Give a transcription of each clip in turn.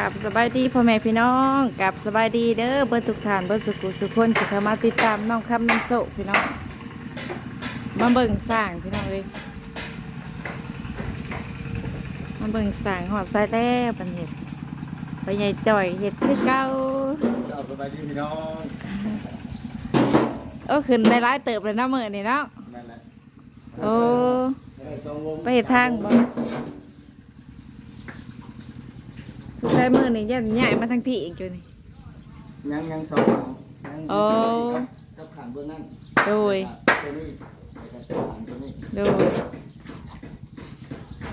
กับสบายดีพ่อแม่พี่น้องกับสบายดีเด้อเบิร์ทุกท่านเบิร์สุกุสุขคนจะเข้ามาติดตามน้องคำน้ำโซกพี่น้องมาเบิ่งสร้างพี่น้องเลยมาเบิ่งสร้างหอดสายแต้ปันเห็ดไปใหญ่จ่อยเห็ดคือเก่าเจ้าสบายดีพี่น้องเออขึ้นในร้ายเติบเลยนะเมื่อนี่เนาะนั่นแหละโอ้ได้สองวงไปเห็ดทางบ่ ทุกใช้มือนี่ยันใหญ่มาทั้งพี่อีกอยู่นี่ ยังยังสองยังโอ้ กับขังเบื้องนั่นโดย ตัวนี้แล้วก็ตัวขังตัวนี้ดู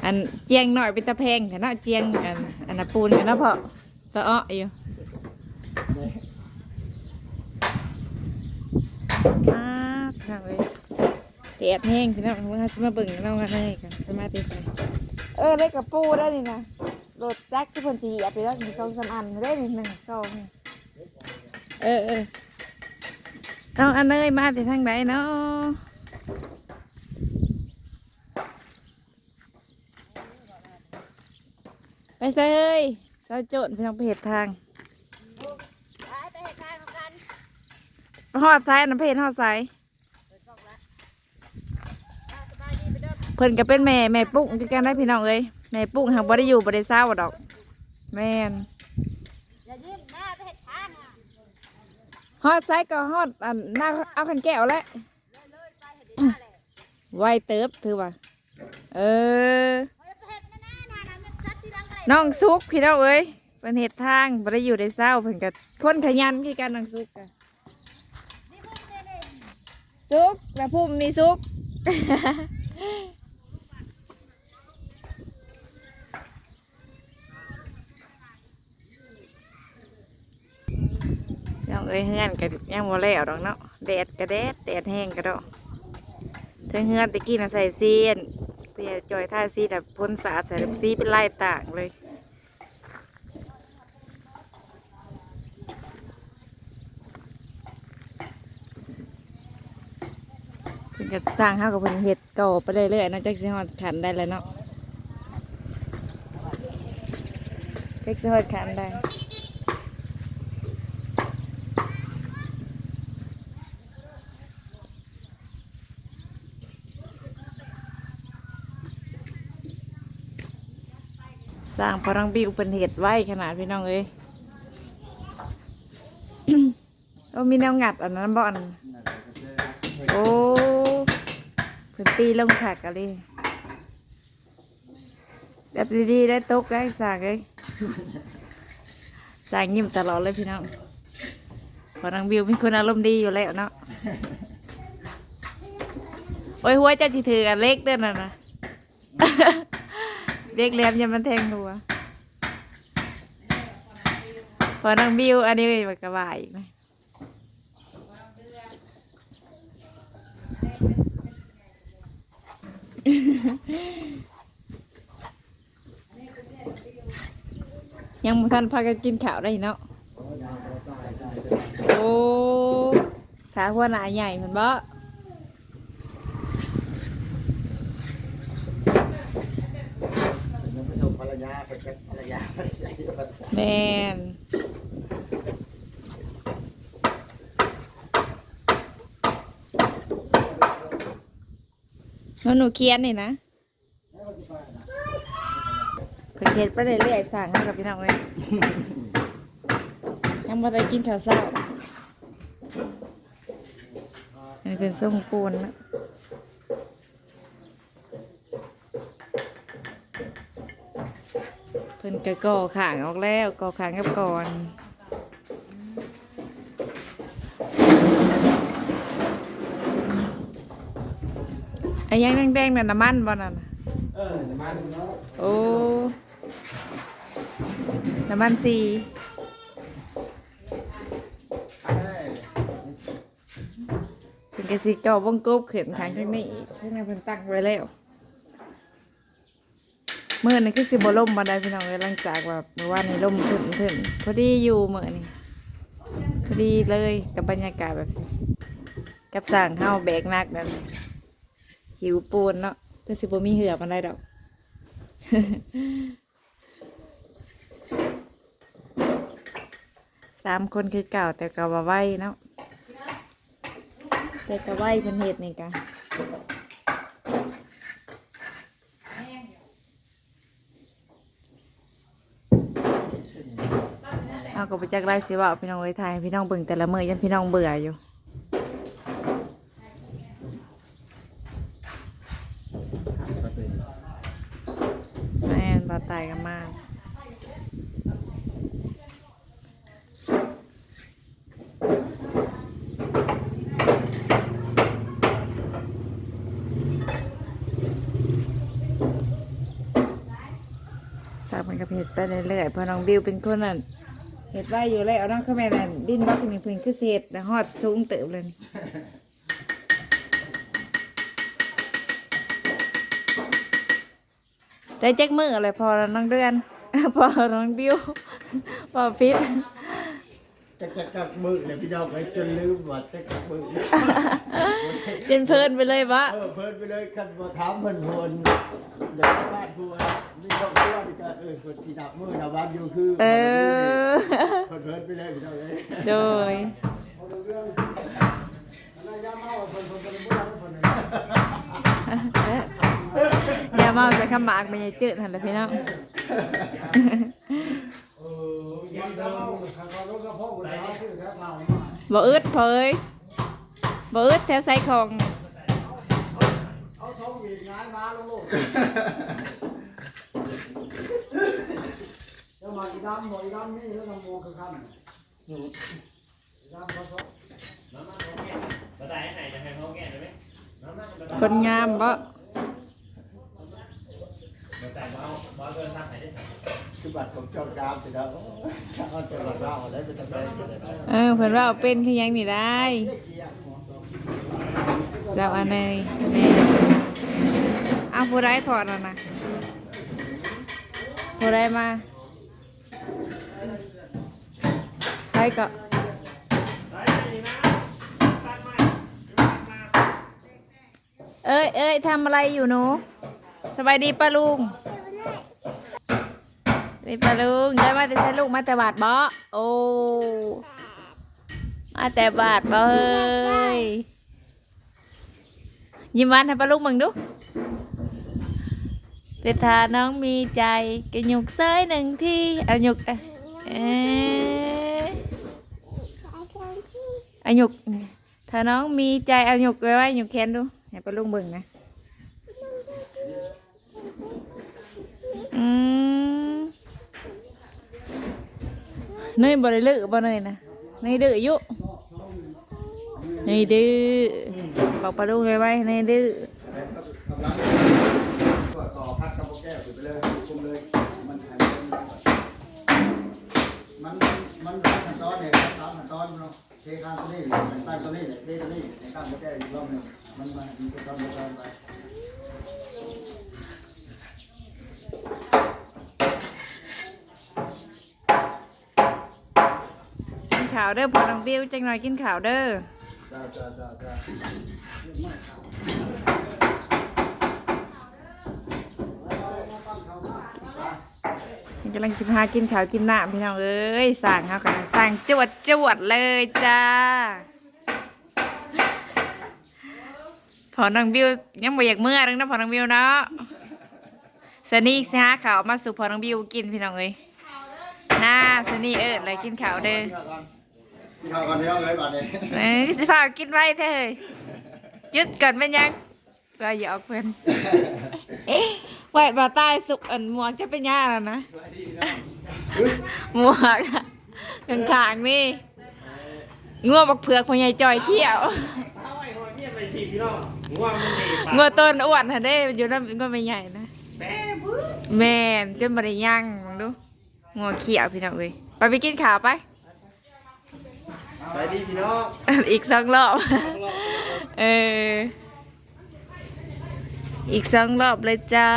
อันเจียงหน่อยเป็นตะเพงแต่เนาะเจียงอันอันน่ะปูนกันเนาะพอตะอ้ออยู่ได้อ้าทางเลยเตียดแห้งพี่น้องว่าจะมาเบิ่งน้องกันเลยกันจะมาตีใส่เออเล็กกับปูได้นี่นะ รถแจ็คที่เพิ่นสีเหยียบไปแล้วมีสองสามอันได้นี่หนึ่งสองเออเออน้องอันเนยมาแต่ทางไหนเนาะไปใส่เฮ้ยใส่โจทย์พี่น้องไปเหตุทางหอดไซน้ำเพชรหอดไซเพิ่นก็เป็นแม่แม่ปุ้งคือกันได้พี่น้องเอ้ย แม่ปุ้งหากบ่ได้อยู่บ่ได้เศร้าดอก แม่นอย่ายิ้มหน้าไปเห็ดทางอะฮอดไซก็ฮอดอันหน้าเอาคันแก้วแล้วไวเติบถือว่าเออน่องซุกพี่น้องเอ้ยเป็นเหตุทางบ่ได้อยู่ได้เศร้าเพิ่นก็คนขยันคือกันน้องซุกกเนี่ยเนี่ยซุกแล้วพุ่มนี่ซุก น้องเอ้ยเฮือนก็ยังบ่แล้วดอกเนาะแดดก็แดดแดดแห้งก็ดอกเธอเฮือนตะกี้น่ะใส่ซีนเปียจอยท่าซีแบบพ่นสาดใส่แบบซีเป็นลายต่างเลยเพิ่นก็สร้างเฮากับเพิ่นเฮ็ดก่อไปเรื่อยๆนาะจักสิฮอดขันได้แล้วเนาะจักสิฮอดขันได้ ร้างพลังบิวเป็นเหตุไว้ขนาดพี่น้องเอ้ยโอ้มีแนวงัดอันนั้นบ่อนนั่นแหลโอ้พื้นตีลงขักอะไรแบบดีๆได้ตกได้สางเลยสร้างยิ้มตลอดเลยพี่น้องพลังบิวเป็นคนอารมณ์ดีอยู่แล้วเนาะโอ้ยหัวเจะสิถือกันเล็กเด้อน่ะนะ เล็กแหลมยังมันแทงหัวพอนางบิวอันนี้มันกระบายอีกนะยังบ่ทันพากันกินข้าวได้เนาะโอ้ยาวเราตายได้ได้โอ้ขาหัวหน้าใหญ่เหมือนบ่ ยังไปชมภ รรยาไปกับภรรยาไปใส่ภาษาแมนหนูหนูเคียนนี่นะเพิ่นเฮ็ดไปเรื่อยๆสั่งให้กับพี่น้องเลยยังบ่ได้กินข้าวเช้าอันนี้เป็นส้มปูนนะ เพิ่นก็ก่อขางออกแล้วก่อขางกับก่อนไอ้ยังแดงๆนั่นน้ำมันบ่นั่นน่ะเออน้ำมันเนาะโอ้น้ำมันสีเอ้ยเป็นกระสีเก่าวงกบเข็นทางข้างนี้อีกข้างในเพิ่นตั้งไว้แล้ว เมื่อนี่คือสิบล่มมาไดพี่น้องเลยหลังจากว่าเมื่อวานนี้ล่มถึงถึงพอดีอยู่เมื่อนี่พอดีเลยกับบรรยากาศแบบสิกับสั่งข้าวแบกนักนั่นหิวปูนเนาะแต่สิบมีเหือมันไดดอกสามคนคือเก่าแต่ก็ว่าไหวเนาะแต่ก็ไหวเพิ่นเฮ็ดนี่กะเอา ก็ไปจักไรสิเว่าพี่น้องไว้ทยพี่น้องเบิ่งแต่ละมือยันพี่น้องเบื่ออยู่ก็เป็นแม่นบาตายกันมากสาวมันก็เห็ดไปเรื่อยๆเพอน้องบิวเป็นคนนั่น เห็ดไว้อยู่เลยเอาน้องเข้ามานั่นดิ้นบักนี่เพิ่นคือเศษแต่ฮอดสูงเติบเลยนี่ได้แจ็คมืออะไรพอน้องเดือน พอน้องบิวพอฟิต จักจักจักมือเนี่ยพี่น้องไปจนลืมว่าจักจักมือเจนเพลินไปเลยวะเออเพิ่นไปเลยคันบ่ถามเพิ่นเพิ่นเดี๋ยวบ้านผู้ว่ามีครอบครัวนี่ก็เออเพิ่นสินับมือนับวันอยู่คือเออเพิ่นเพิ่นไปเลยพี่น้องเอ้ยโดยเอาเรื่องอันนั้นยาเมาเพิ่นเพิ่นเพิ่นบ่รับเพิ่นอย่าเมาใส่ขมากไม่ใช่จืดหันเลยพี่น้อง บ่ได้ซื้อแล้วเผามาบ่อึดเพยบ่อึดแถวใส่ของเอาช่องวีดงานมาลงลูกแล้วมาอีดำบ่อีดำนี่แล้วนำโมคือคั่นอีดำเขาชอบคนงามบ่ คือบัตรของเจ้ากามสิแล้วชาวจังหวัดเราได้เป็นตะแบงกันเลยนะเออเพิ่นว่าเอาเป็นคือหยังนี่ได้สาอันเนเอาผู้ใดพอแล้วนะผู้ใดมาใครก็เอ้ยเอ้ยทำอะไรอยู่หนู สบายดีป้าลุง นี่ป้าลุงได้มาแต่ใช้ลูกมาแต่บาทบ่โอ้มาแต่บาทบ่เฮ้ยยิ้มหวานให้ป้าลุงมึงดูเดทาน้องมีใจกระหยุกเซ้ยหนึ่งที่เอาหยุกเอ้ยเอ้ยเอาหยุกถ้าน้องมีใจเอาหยุกไว้ไว้หยุกแขนดูให้ป้าลุงเบิ่งนะอืม เนยบ่ได้ลือบ่เนยนะเนยดื้ออยู่เนยดื้อบอกปลาลูกไงไว้เนยดื้อกำลังตัวต่อพัดกับโปแก้วไปเลยคุมเลย มันหายมันมันสามขั้นตอนเนี่ยสามขั้นตอนเนาะเทข้างตัวนี้ตั้งตัวนี้เทตัวนี้เทข้างโปแก้วอีกรอบหนึ่งมันมาดีตัวตอนตอนไปกินข่าวเด้อพอน้องบิวจังหน่อยกินข่าวเด้อจ้าจ้าจ้าจ้ากำลังสิพากินข่าวกินน้ำพี่น้องเอ้ยสั่งเขากันสั่งจวดจวดเลยจ้า พอน้องบิวยังบ่อยากเมื่อนึงนะพอน้องบิวเนาะสนี่สิหาข่าวมาสู่พอน้องบิวกินพี่น้องเอ้ยน่าสนี่เอิดเลยกินข่าวเด้อ ที่เขาก่อนที่เขาเลยบัดนี้เอ้ยสิพากินไว้เถอะยึดก่อนเป็นยังก็อย่าออกเพื่อนไหวบ่าใต้สุกอันหมวกจะเป็นย่าแล้วนะหมวกข้างขางๆนี่งัวบักเผือกพอใหญ่จอยเขี้ยวถ้าไว้หัวเมียไปฉีดพี่น้องง่วงมันดีปากงัวต้นอ้วนฮะเด้อยู่นั่นก็ไม่ใหญ่นะ แม่บื้อแม่นจนบ่ได้ย่างมองดูงัวเขี้ยวพี่น้องเอ้ยไปไปกินข้าวไป ไปดีพี่น้องอีกสองรอบ เออ อีกสองรอบเลยจ้า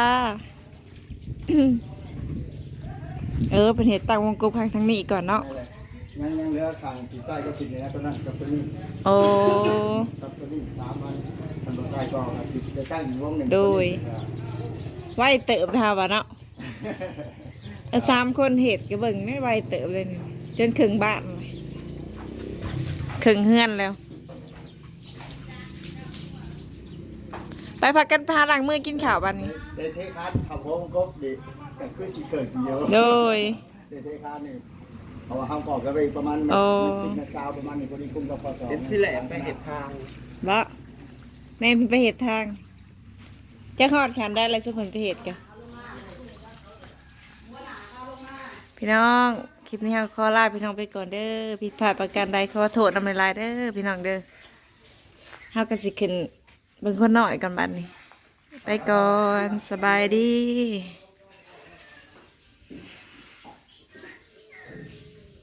เออ เป็นเหตุตั้งวงกลมข้างทางนี้ก่อนเนาะยังยังเหลือขังติดใต้ก็ติดเลยนะตัวนั้นกับตัวนี้โอ้กับตัวนี้สามอันมันบนใต้ก็อาสิจะตั้งอยู่วงหนึ่งโดยไว้เติบทาวะเนาะเออสามคนเหตุก็เบิ่งไม่ไวเติบเลยนี่จนครึ่งบ้านเลย ครึ่งเฮือนแล้ว ไปพักกันพาหลังมือกินข้าวบันนี้เดเทคานขับโฮมกบดิก็คือสิเกิดเยอะโดยเดเทคานนี่เพราะว่าเขาก่อกันไปประมาณโอ้สิบนาทีประมาณนี้พอดีคุ้มกับพอสองเห็นสิแหละไปเห็ดทางบ่แม่นไปเหตุทางจะขอดขันได้อะไรสักผลไปเหตุกันพี่น้องค ลิปนี้เราขอลาพี่น้องไปก่อนเด้อผิดพลาดประการใดขอโทษนำลายเด้อพี่น้องเด้อเฮาก็สิขึ้นเบิ่งคนหน่อยกันบัดนี้ ไปก่อนสบายดี